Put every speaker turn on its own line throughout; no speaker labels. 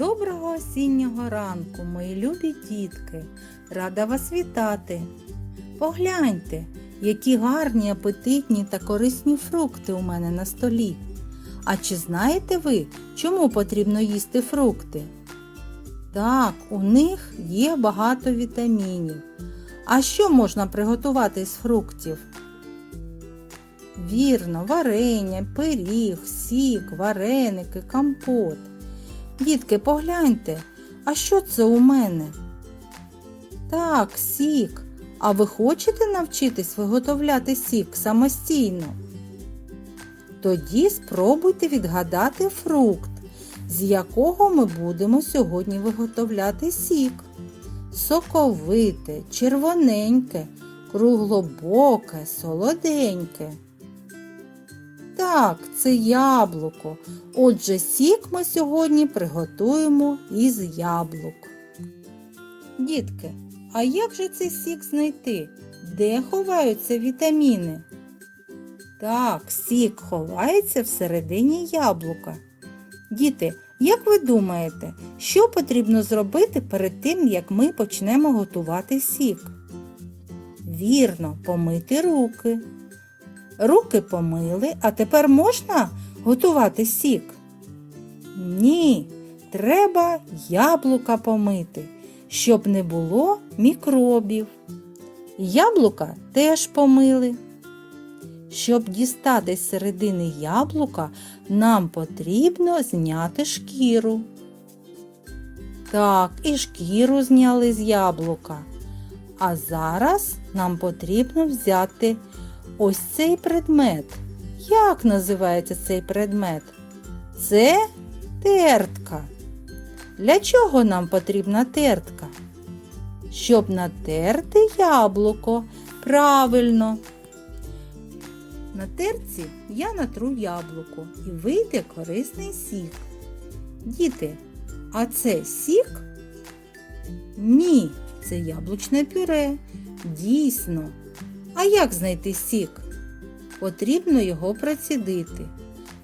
Доброго осіннього ранку, мої любі дітки! Рада вас вітати! Погляньте, які гарні, апетитні та корисні фрукти у мене на столі. А чи знаєте ви, чому потрібно їсти фрукти? Так, у них є багато вітамінів. А що можна приготувати з фруктів? Вірно, варення, пиріг, сік, вареники, компот. Дітки, погляньте, а що це у мене? Так, сік. А ви хочете навчитись виготовляти сік самостійно? Тоді спробуйте відгадати фрукт, з якого ми будемо сьогодні виготовляти сік. Соковите, червоненьке, круглобоке, солоденьке. Так, це яблуко. Отже, сік ми сьогодні приготуємо із яблук. Дітки, а як же цей сік знайти? Де ховаються вітаміни? Так, сік ховається всередині яблука. Діти, як ви думаєте, що потрібно зробити перед тим, як ми почнемо готувати сік? Вірно, помити руки. Руки помили, а тепер можна готувати сік? Ні, треба яблука помити, щоб не було мікробів. Яблука теж помили. Щоб дістати з середини яблука, нам потрібно зняти шкіру. Так, і шкіру зняли з яблука. А зараз нам потрібно взяти ось цей предмет. Як називається цей предмет? Це тертка. Для чого нам потрібна тертка? Щоб натерти яблуко. Правильно. На терці я натру яблуко і вийде корисний сік. Діти, а це сік? Ні, це яблучне пюре. Дійсно. А як знайти сік? Потрібно його процідити.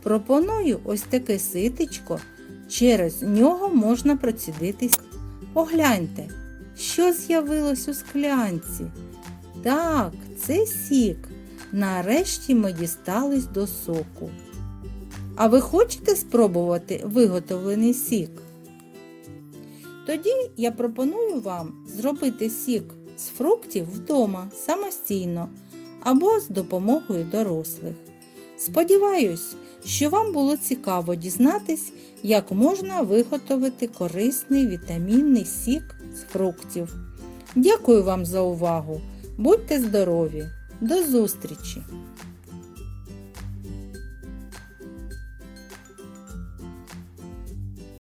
Пропоную ось таке ситечко. Через нього можна процідити сік. Погляньте, що з'явилось у склянці. Так, це сік. Нарешті ми дістались до соку. А ви хочете спробувати виготовлений сік? Тоді я пропоную вам зробити сік з фруктів вдома самостійно або з допомогою дорослих. Сподіваюсь, що вам було цікаво дізнатись, як можна виготовити корисний вітамінний сік з фруктів. Дякую вам за увагу! Будьте здорові! До зустрічі!